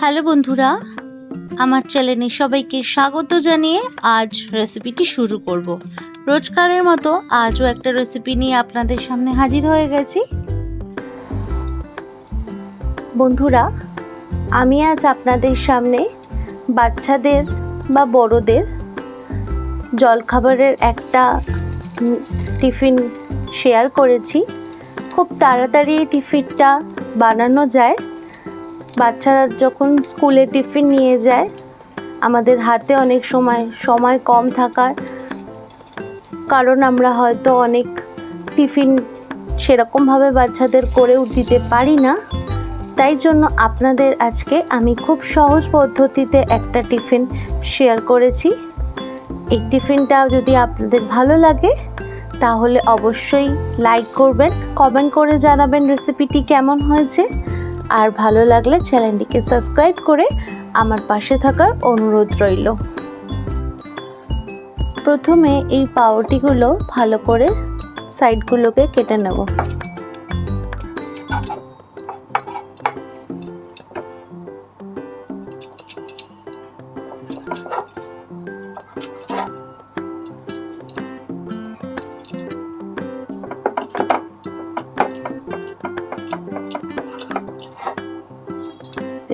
Hello বন্ধুরা, আমার চ্যানেলে সবাইকে স্বাগত জানিয়ে আজ রেসিপিটি শুরু করব। রোজকারের মতো আজও একটা রেসিপি নিয়ে আপনাদের সামনে হাজির হয়ে গেছি। বন্ধুরা, আমি আজ আপনাদের সামনে বাচ্চাদের বা বড়দের জলখাবারের একটা টিফিন শেয়ার করেছি। খুব তাড়াতাড়ি টিফিনটা বানানো যায়। বাচ্চারা যখন স্কুলে টিফিন নিয়ে যায়, আমাদের হাতে অনেক সময় সময় কম থাকার কারণ আমরা হয়তো অনেক টিফিন সেরকমভাবে বাচ্চাদের করেও দিতে পারি না। তাই জন্য আপনাদের আজকে আমি খুব সহজ পদ্ধতিতে একটা টিফিন শেয়ার করেছি। এই টিফিনটা যদি আপনাদের ভালো লাগে, তাহলে অবশ্যই লাইক করবেন, কমেন্ট করে জানাবেন রেসিপিটি কেমন হয়েছে। আর ভালো লাগলে চ্যানেলটিকে সাবস্ক্রাইব করে আমার পাশে থাকার অনুরোধ রইল। প্রথমে এই পাউটিগুলো ভালো করে সাইডগুলোকে কেটে নেব।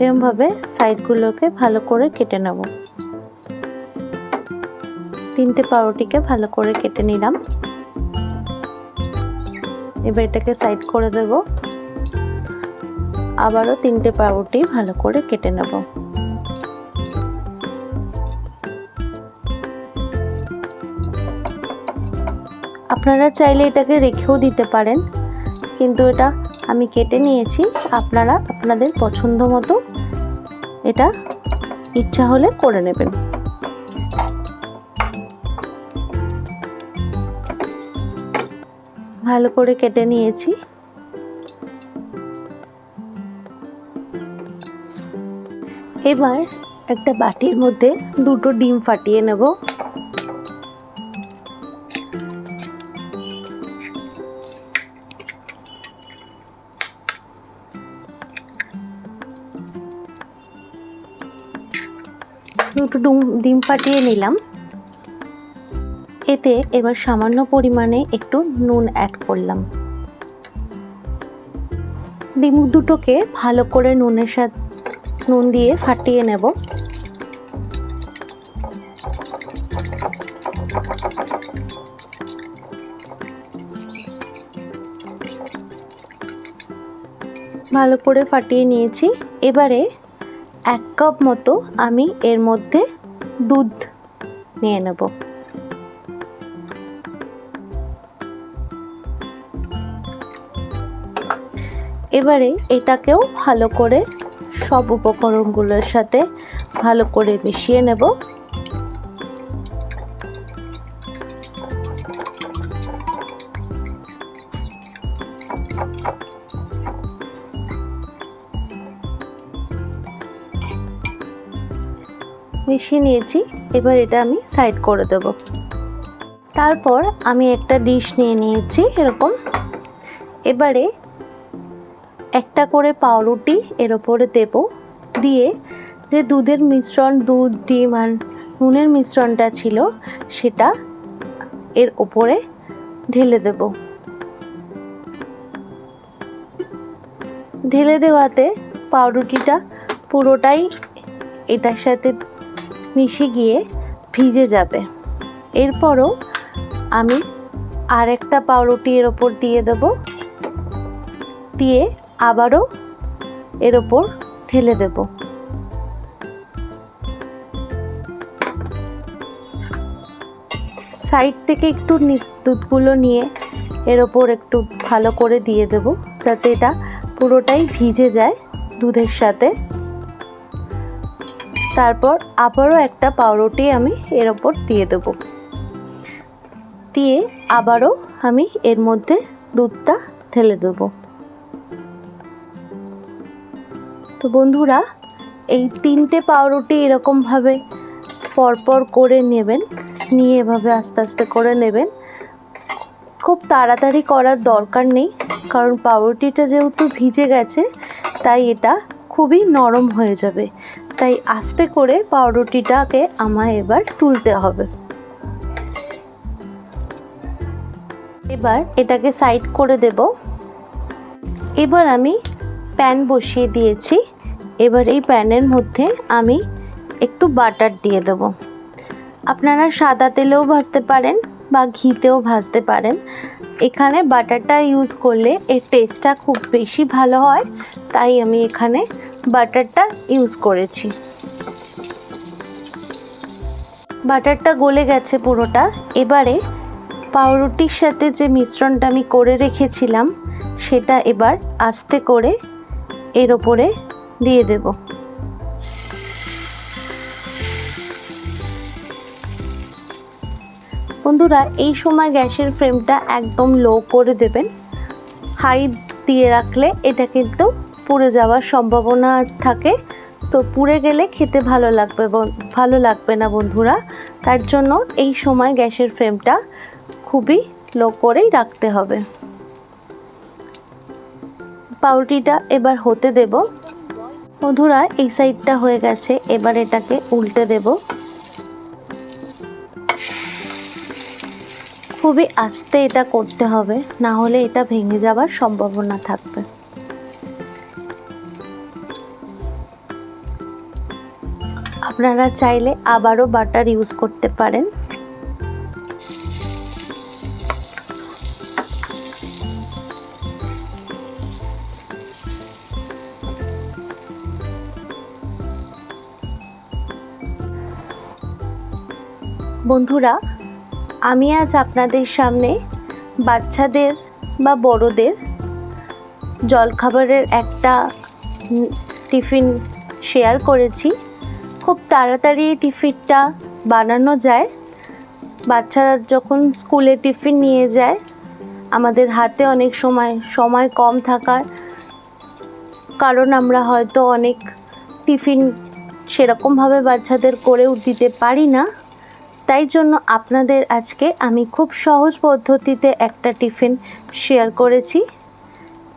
এরমভাবে সাইডগুলোকে ভালো করে কেটে নেব। তিনটে পাউরুটিকে ভালো করে কেটে নিলাম। এবার এটাকে সাইড করে দেব। আবারও তিনটে পাউরুটি ভালো করে কেটে নেব। আপনারা চাইলে এটাকে রেখেও দিতে পারেন, কিন্তু এটা আমি কেটে নিয়েছি। আপনারা আপনাদের পছন্দ মতো এটা ইচ্ছা হলে করে নেবেন। ভালো করে কেটে নিয়েছি। এবার একটা বাটির মধ্যে দুটো ডিম ফাটিয়ে নেব। দুটো ডুম- ডিম ফাটিয়ে নিলাম। এতে এবার সামান্য পরিমাণে একটু নুন অ্যাড করলাম। ডিম দুটোকে ভালো করে নুনের সাথে, নুন দিয়ে ফাটিয়ে নেব। ভালো করে ফাটিয়ে নিয়েছি। এবারে এক কাপ মতো আমি এর মধ্যে দুধ নিয়ে নেব। এবারে এটাকেও ভালো করে সব উপকরণগুলোর সাথে ভালো করে মিশিয়ে নেব। মিশিয়ে নিয়েছি, এবার এটা আমি সাইড করে দেব। তারপর আমি একটা ডিশ নিয়ে নিয়েছি এরকম। এবারে একটা করে পাউরুটি এর ওপরে দেব। দিয়ে যে দুধের মিশ্রণ, দুধ, ডিম আর নুনের মিশ্রণটা ছিল, সেটা এর ওপরে ঢেলে দেব। ঢেলে দেওয়াতে পাউরুটিটা পুরোটাই এটার সাথে মিশে গিয়ে ভিজে যাবে। এরপরও আমি আরেকটা পাউরুটি এর ওপর দিয়ে দেব। দিয়ে আবারও এর ওপর ঢেলে দেব। সাইড থেকে একটু দুধগুলো নিয়ে এর ওপর একটু ভালো করে দিয়ে দেব, যাতে এটা পুরোটাই ভিজে যায় দুধের সাথে। তারপর আবারও একটা পাউরুটি আমি এর ওপর দিয়ে দেব। দিয়ে আবারও আমি এর মধ্যে দুধটা ঢেলে দেব। তো বন্ধুরা, এই তিনটে পাউরুটি এরকমভাবে পরপর করে নেবেন, নিয়ে এভাবে আস্তে আস্তে করে নেবেন। খুব তাড়াতাড়ি করার দরকার নেই, কারণ পাউরুটিটা যেহেতু ভিজে গেছে, তাই এটা খুবই নরম হয়ে যাবে। তাই আস্তে করে পাউরুটিটাকে আমায় এবার তুলতে হবে। এবার এটাকে সাইড করে দেব। এবার আমি প্যান বসিয়ে দিয়েছি। এবার এই প্যানের মধ্যে আমি একটু বাটার দিয়ে দেবো। আপনারা সাদা তেলেও ভাজতে পারেন বা ঘিতেও ভাজতে পারেন। এখানে বাটারটা ইউজ করলে এর টেস্টটা খুব বেশি ভালো হয়। তাই আমি এখানে বাটারটা ইউজ করেছি। বাটারটা গলে গেছে পুরোটা। এবারে পাউরুটির সাথে যে মিশ্রণটা আমি করে রেখেছিলাম, সেটা এবার আস্তে করে এর ওপরে দিয়ে দেব। বন্ধুরা, এই সময় গ্যাসের ফ্লেমটা একদম লো করে দেবেন। হাই দিয়ে রাখলে এটা কিন্তু পুড়ে যাওয়ার সম্ভাবনা থাকে, তো পুড়ে গেলে খেতে ভালো লাগবে ভালো লাগবে না বন্ধুরা। তার জন্য এই সময় গ্যাসের ফ্লেমটা খুবই লো করেই রাখতে হবে। পাউরুটিটা এবার হতে দেব। বন্ধুরা, এই সাইডটা হয়ে গেছে, এবার এটাকে উল্টে দেব। খুবই আস্তে এটা করতে হবে, না হলে এটা ভেঙে যাওয়ার সম্ভাবনা থাকবে। আপনারা চাইলে আবারও বাটার ইউজ করতে পারেন। বন্ধুরা, আমি আজ আপনাদের সামনে বাচ্চাদের বা বড়দের জলখাবারের একটা টিফিন শেয়ার করেছি। খুব তাড়াতাড়ি টিফিনটা বানানো যায়। বাচ্চারা যখন স্কুলে টিফিন নিয়ে যায়, আমাদের হাতে অনেক সময় সময় কম থাকার কারণ আমরা হয়তো অনেক টিফিন সেরকমভাবে বাচ্চাদের করেও দিতে পারি না। তাই জন্য আপনাদের আজকে আমি খুব সহজ পদ্ধতিতে একটা টিফিন শেয়ার করেছি।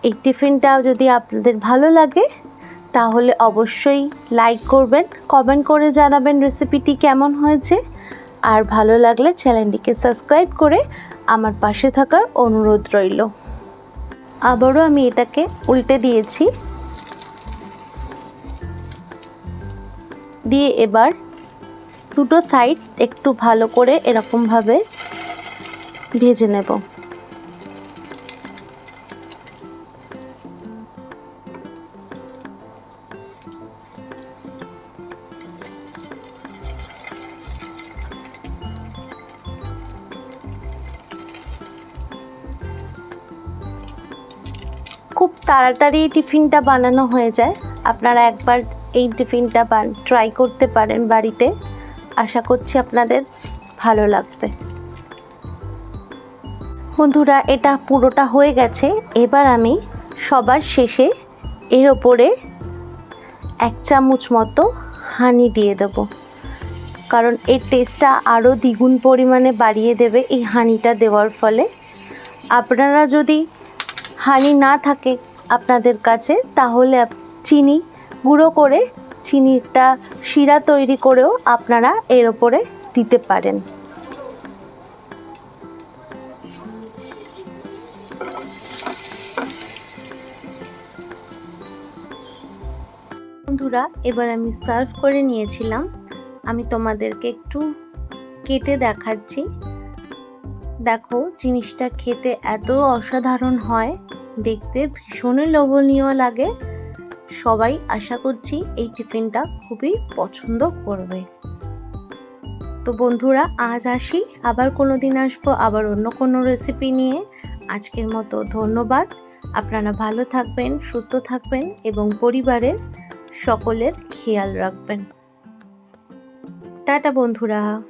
এই টিফিনটা যদি আপনাদের ভালো লাগে তাহলে অবশ্যই লাইক করবেন কমেন্ট করে জানাবেন রেসিপিটি কেমন হয়েছে। আর ভালো লাগলে চ্যানেলটিকে সাবস্ক্রাইব করে আমার পাশে থাকার অনুরোধ রইল। আবারও আমি এটাকে উল্টে দিয়েছি। দিয়ে এবার দুটো সাইড একটু ভালো করে এরকমভাবে ভেজে নেব। খুব তাড়াতাড়ি টিফিনটা বানানো হয়ে যায়। আপনারা একবার এই টিফিনটা বান ট্রাই করতে পারেন বাড়িতে। আশা করছি আপনাদের ভালো লাগবে। বন্ধুরা, এটা পুরোটা হয়ে গেছে। এবার আমি সবার শেষে এর ওপরে এক চামচ মতো হানি দিয়ে দেবো। কারণ এর টেস্টটা আরও দ্বিগুণ পরিমাণে বাড়িয়ে দেবে এই হানিটা দেওয়ার ফলে। আপনারা যদি হানি না থাকে আপনাদের কাছে, তাহলে চিনি গুঁড়ো করে চিনিটা শিরা তৈরি করেও আপনারা এর ওপরে দিতে পারেন। বন্ধুরা, এবার আমি সার্ভ করে নিয়েছিলাম। আমি তোমাদেরকে একটু কেটে দেখাচ্ছি। দেখো, জিনিসটা খেতে এত অসাধারণ হয়। দেখতে ভীষণই লোভনীয় লাগে। সবাই আশা করছি এই টিফিনটা খুবই পছন্দ করবে। তো বন্ধুরা, আজ আসি। আবার কোনো দিন আসব, আবার অন্য কোনো রেসিপি নিয়ে। আজকের মতো ধন্যবাদ। আপনারা ভালো থাকবেন, সুস্থ থাকবেন এবং পরিবারের সকলের খেয়াল রাখবেন। টাটা বন্ধুরা।